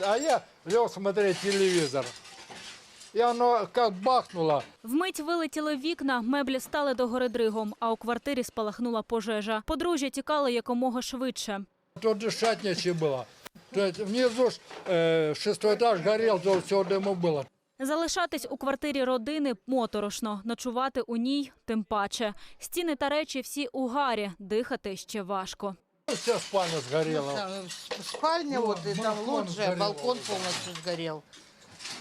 А я лег смотреть телевизор. И оно как бахнуло. Вмить вилетіли вікна, меблі стали догори дригом, а у квартирі спалахнула пожежа. Подружжя тікало якомога швидше. Тут дышать нечем было. То есть внизу ж, э, шестой этаж горел, то все дыму было. Залишатись у квартирі родини моторошно, ночувати у ній тим паче. Стіни та речі всі у гарі, дихати ще важко. Вся спальня сгорела. Спальня, Ну, вот и там лоджия, сгорел. балкон полностью сгорел.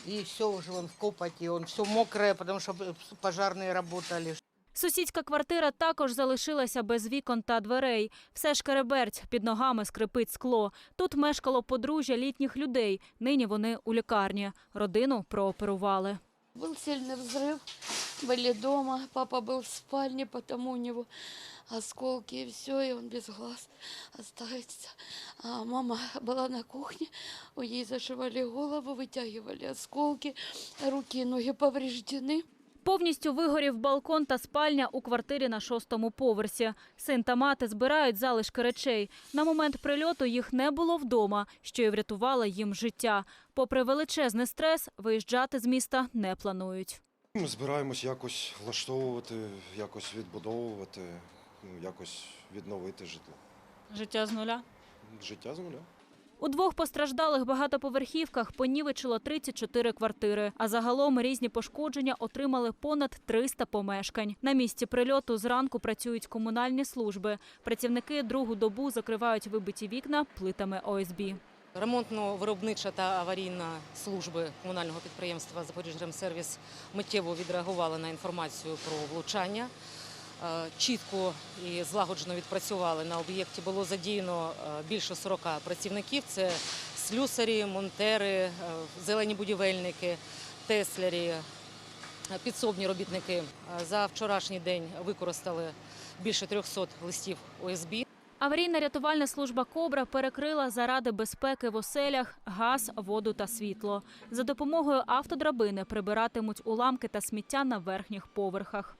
И все уже он в копоте, он все мокрое, потому что э, пожарные работали. Сусідська квартира також залишилася без вікон та дверей. Все шкереберть, під ногами скрипить скло. Тут мешкало подружжя літніх людей. Нині вони у лікарні. Родину прооперували. Был сильный взрыв, были дома, папа был в спальне, потому у него осколки и все, и он без глаз остается. А мама была на кухне, у ей зашивали голову, вытягивали осколки, руки и ноги повреждены. Повністю вигорів балкон та спальня у квартирі на шостому поверсі. Син та мати збирають залишки речей. На момент прильоту їх не було вдома, що й врятувало їм життя. Попри величезний стрес, виїжджати з міста не планують. Ми збираємось якось влаштовувати, якось відбудовувати, ну, якось відновити житло. Життя з нуля. Життя з нуля. У двох постраждалих багатоповерхівках понівечило 34 квартири, а загалом різні пошкодження отримали понад 300 помешкань. На місці прильоту зранку працюють комунальні служби. Працівники другу добу закривають вибиті вікна плитами ОСБ. Ремонтно-виробнича та аварійна служби комунального підприємства «Запоріжремсервіс» миттєво відреагували на інформацію про влучання. Е, Чітко і злагоджено відпрацювали на об'єкті. Було задіяно е, більше 40 працівників. Це слюсарі, монтери, е, зелені будівельники, теслярі, підсобні робітники. За вчорашній день використали більше 300 листів ОСБ. Аварійна рятувальна служба Кобра перекрила заради безпеки в оселях газ, воду та світло. За допомогою автодрабини прибиратимуть уламки та сміття на верхніх поверхах.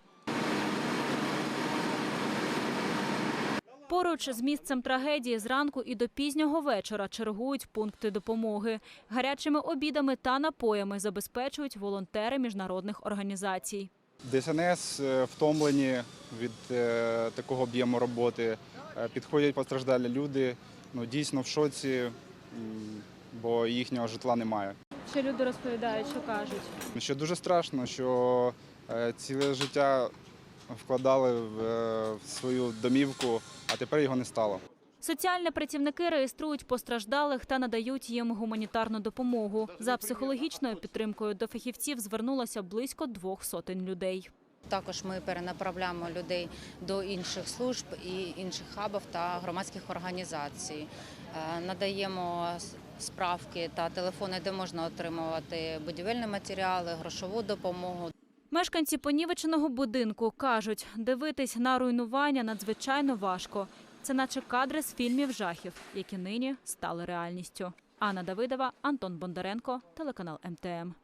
Поруч з місцем трагедії зранку і до пізнього вечора чергують пункти допомоги. Гарячими обідами та напоями забезпечують волонтери міжнародних організацій. ДСНС е, втомлені від е, такого об'єму роботи. Е, Підходять постраждалі люди, ну дійсно в шоці, бо їхнього житла немає. Що люди розповідають, що кажуть. Що дуже страшно, що ціле життя вкладали в свою домівку, а тепер його не стало. Соціальні працівники реєструють постраждалих та надають їм гуманітарну допомогу. За психологічною підтримкою до фахівців звернулося близько двох сотень людей. Також ми перенаправляємо людей до інших служб і інших хабів та громадських організацій. Е, Надаємо справки та телефони, де можна отримувати будівельні матеріали, грошову допомогу. Мешканці понівеченого будинку кажуть, дивитись на руйнування надзвичайно важко. Це наче кадри з фільмів жахів, які нині стали реальністю. Анна Давидова, Антон Бондаренко, телеканал МТМ.